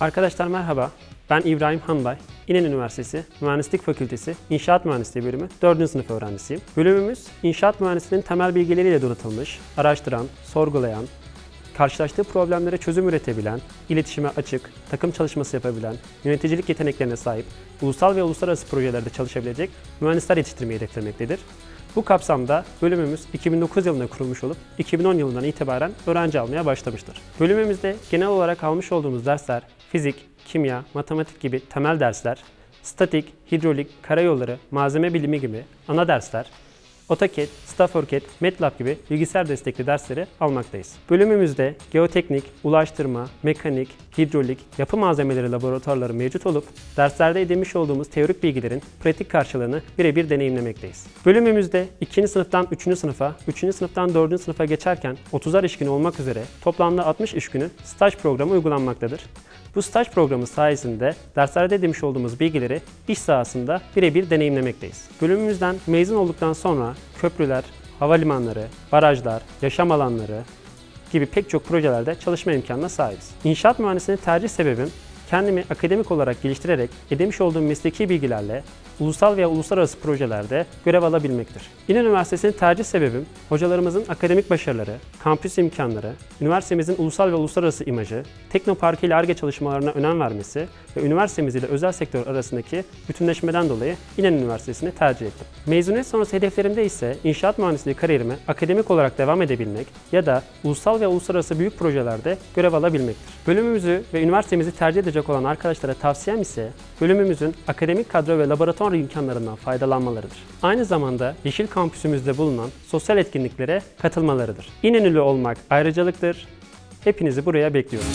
Arkadaşlar merhaba. Ben İbrahim Hanbay. İnen Üniversitesi Mühendislik Fakültesi İnşaat Mühendisliği bölümü 4. sınıf öğrencisiyim. Bölümümüz inşaat mühendisliğinin temel bilgileriyle donatılmış, araştıran, sorgulayan, karşılaştığı problemlere çözüm üretebilen, iletişime açık, takım çalışması yapabilen, yöneticilik yeteneklerine sahip, ulusal ve uluslararası projelerde çalışabilecek mühendisler yetiştirmeyi hedeflemektedir. Bu kapsamda bölümümüz 2009 yılında kurulmuş olup 2010 yılından itibaren öğrenci almaya başlamıştır. Bölümümüzde genel olarak almış olduğumuz dersler fizik, kimya, matematik gibi temel dersler, statik, hidrolik, karayolları, malzeme bilimi gibi ana dersler, AutoCAD, StafforCAD, MATLAB gibi bilgisayar destekli dersleri almaktayız. Bölümümüzde geoteknik, ulaştırma, mekanik, hidrolik, yapı malzemeleri laboratuvarları mevcut olup derslerde edinmiş olduğumuz teorik bilgilerin pratik karşılığını birebir deneyimlemekteyiz. Bölümümüzde 2. sınıftan 3. sınıfa, 3. sınıftan 4. sınıfa geçerken 30'ar iş günü olmak üzere toplamda 60 iş günü staj programı uygulanmaktadır. Bu staj programı sayesinde derslerde edinmiş olduğumuz bilgileri iş sahasında birebir deneyimlemekteyiz. Bölümümüzden mezun olduktan sonra köprüler, havalimanları, barajlar, yaşam alanları gibi pek çok projelerde çalışma imkanına sahibiz. İnşaat mühendisliğini tercih sebebim kendimi akademik olarak geliştirerek edinmiş olduğum mesleki bilgilerle ulusal veya uluslararası projelerde görev alabilmektir. İnan Üniversitesi'ni tercih sebebim hocalarımızın akademik başarıları, kampüs imkanları, üniversitemizin ulusal ve uluslararası imajı, Teknoparkı ile ARGE çalışmalarına önem vermesi ve üniversitemiz ile özel sektör arasındaki bütünleşmeden dolayı İnan Üniversitesi'ni tercih ettim. Mezuniyet sonrası hedeflerimde ise inşaat mühendisliği kariyerime akademik olarak devam edebilmek ya da ulusal ve uluslararası büyük projelerde görev alabilmektir. Bölümümüzü ve üniversitemizi tercih edecek olan arkadaşlara tavsiyem ise bölümümüzün akademik kadro ve laboratuvar imkanlarından faydalanmalarıdır. Aynı zamanda Yeşil Kampüsümüzde bulunan sosyal etkinliklere katılmalarıdır. İnönülü olmak ayrıcalıktır. Hepinizi buraya bekliyorum.